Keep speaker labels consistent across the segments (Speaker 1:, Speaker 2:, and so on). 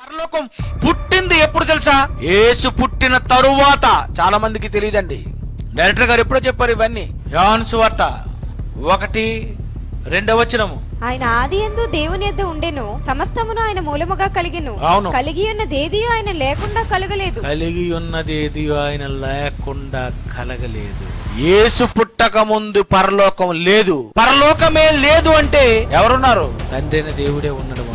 Speaker 1: పరలోకం పుట్టింది ఎప్పుడు తెలుసా? యేసు పుట్టిన తరువాత. చాలా మందికి తెలియదండి. డైరెక్టర్ గారు ఎప్పుడో చెప్పారు ఇవన్నీ. యోహాను సువార్త ఒకటి రెండవ వచనము.
Speaker 2: ఆయన ఆది ఎందు దేవుని యొద్ద ఉండెను. సమస్తమును ఆయన మూలముగా కలిగెను.
Speaker 1: అవును.
Speaker 2: కలిగి ఉన్నదేది ఆయన లేకుండా కలగలేదు.
Speaker 1: కలిగి ఉన్నది ఏది ఆయన లేకుండా కలగలేదు. యేసు పుట్టక ముందు పరలోకం లేదు. పరలోకమే లేదు అంటే ఎవరున్నారు? తండ్రి అయిన దేవుడే ఉన్నాడు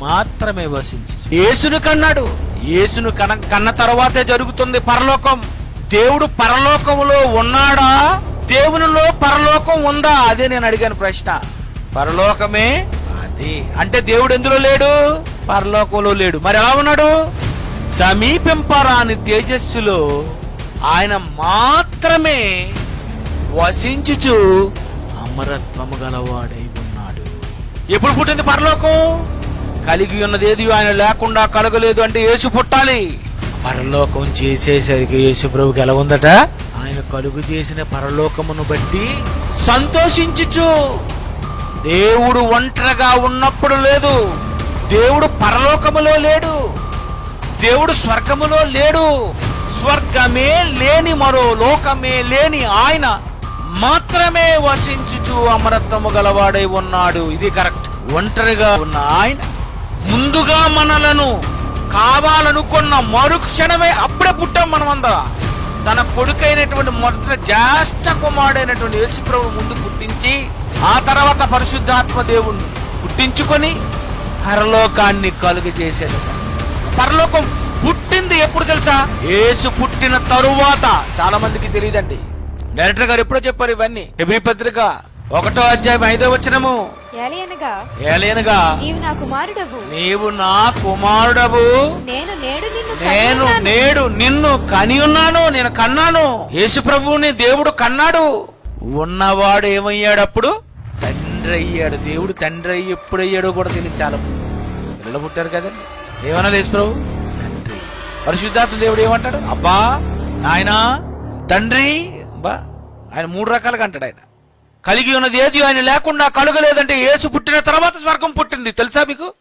Speaker 1: మాత్రమే వసించు. యేసును కన్నాడు. యేసును కన కన్న తర్వాతే జరుగుతుంది పరలోకం. దేవుడు పరలోకములో ఉన్నాడా? దేవునిలో పరలోకం ఉందా? అదే నేను అడిగాను ప్రశ్న. పరలోకమే అది. అంటే దేవుడు ఎందులో లేడు? పరలోకంలో లేడు. మరి ఎలా ఉన్నాడు? సమీపింపరాని తేజస్సులో ఆయన మాత్రమే వసించుచు అమరత్వము గలవాడై ఉన్నాడు. ఎప్పుడు పుట్టింది పరలోకం? కలిగి ఉన్నది ఏది ఆయన లేకుండా కలగలేదు అంటే యేసు పుట్టాలి. పరలోకం చేసేసరికి యేసు ప్రభుకి ఎలా ఉందట? ఆయన కలుగు చేసిన పరలోకమును బట్టి సంతోషించుచు. దేవుడు ఒంటరిగా ఉన్నప్పుడు లేదు. దేవుడు పరలోకములో లేడు. దేవుడు స్వర్గములో లేడు. స్వర్గమే లేని మరో లోకమే లేని ఆయన మాత్రమే వసించుచు అమరత్వము గలవాడై ఉన్నాడు. ఇది కరెక్ట్. ఒంటరిగా ఉన్న ఆయన ముందుగా మనలను కావాలనుకున్న మరుక్షణమే అప్పుడే పుట్టాం మనమందరం. తన కొడుకైనటువంటి మొదట జ్యేష్ఠ కుమారుడైనటువంటి యేసుప్రభు ముందు పుట్టించి ఆ తర్వాత పరిశుద్ధాత్మ దేవుణ్ణి పుట్టించుకొని పరలోకాన్ని కలుగు చేసేది పరలోకం పుట్టింది ఎప్పుడు తెలుసా? యేసు పుట్టిన తరువాత. చాలా మందికి తెలియదండి. డైరెక్టర్ గారు ఎప్పుడో చెప్పారు ఇవన్నీ. ఎబి పత్రిక ఒకటో అధ్యాయం ఐదో వచనము.
Speaker 2: ఏలి అనగా
Speaker 1: ఏలేనగా
Speaker 2: నీవు నా కుమారుడవు.
Speaker 1: నీవు నా కుమారుడవు.
Speaker 2: నేను నేడు నిన్ను
Speaker 1: నేను. నేడు నిన్ను కని ఉన్నాను నేను కన్నాను. యేసు ప్రభువుని దేవుడు కన్నాడు. ఉన్నవాడు ఏమయ్యాడు అప్పుడు తండ్రి అయ్యాడు. దేవుడు తండ్రి అయ్యి ఎప్పుడు అయ్యాడో కూడా తెలియదు చాలా. పిల్లలు పుట్టారు కదండి. ఏమన్నా యేసు ప్రభు? తండ్రి. పరిశుద్ధాత్మ దేవుడు ఏమంటాడు? అబ్బా నాయనా తండ్రి బా ఆయన మూడు రకాలుగా అంటాడు ఆయన. కలిగి ఉన్నది ఏది? ఆయన లేకుండా కలుగలేదంటే యేసు పుట్టిన తర్వాత స్వర్గం పుట్టింది. తెలుసా మీకు?